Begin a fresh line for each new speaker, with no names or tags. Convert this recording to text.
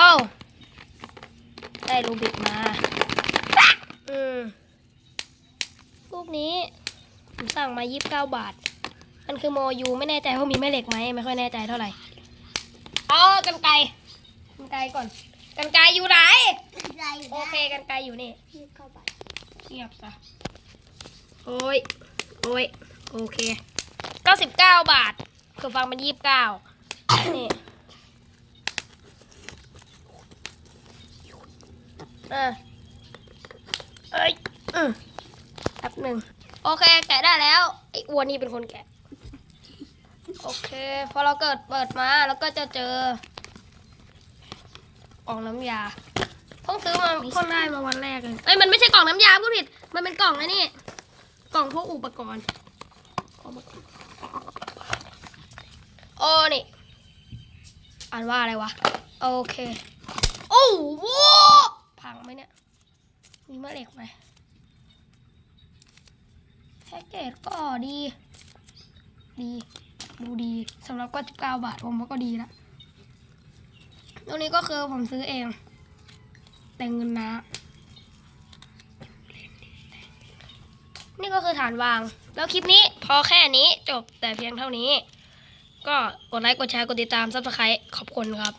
โอ้าได้รูบิกมาอืมลูกนี้ ผมสั่งมา 29 บาท มันคือโมยูไม่แน่ใจว่ามีแม่เหล็กไหมไม่ค่อยแน่ใจเท่าไหร่เอากันไกรกันไกรก่อน กันไกรอยู่ไหน
ใจ
โอเคกันไกลอยู่นี่
พี่เข้าไป
เงียบซะโอ้ยโอ้ยโอเคเก้าสิบเก้าบาทคือฟังมันยี่สิบ เก้านี่อะเอ้ยอืมแป๊บหนึ่งโอเคแกะได้แล้วไอ้อ้วนนี่เป็นคนแกะ โอเคพอเราเกิดเปิดมาแล้วก็จะเจอกล่องน้ำยาเพิ่งซื้อมาเพิ่งได้มาวันแรกเลยเอ้ยมันไม่ใช่กล่องน้ำยาผู้ผิด มันเป็นกล่องไอ้นี่ กล่องพวกอุปกรณ์เอามาก่อนโอ้นี่อ่านว่าอะไรวะ โอเค โอ้โหพังไหมเนี่ย มีแม่เหล็กไหมแพ็กเกจก็ดี ดีดูดีสำหรับ99บาทผมว่าก็ดีละตรงนี้ก็คือผมซื้อเอง แต่เงินนะนี่ก็คือฐานวาง แล้วคลิปนี้พอแค่นี้จบแต่เพียงเท่านี้ ก็กดไลค์ กดแชร์ กดติดตามซับสไครต์ขอบคุณครับ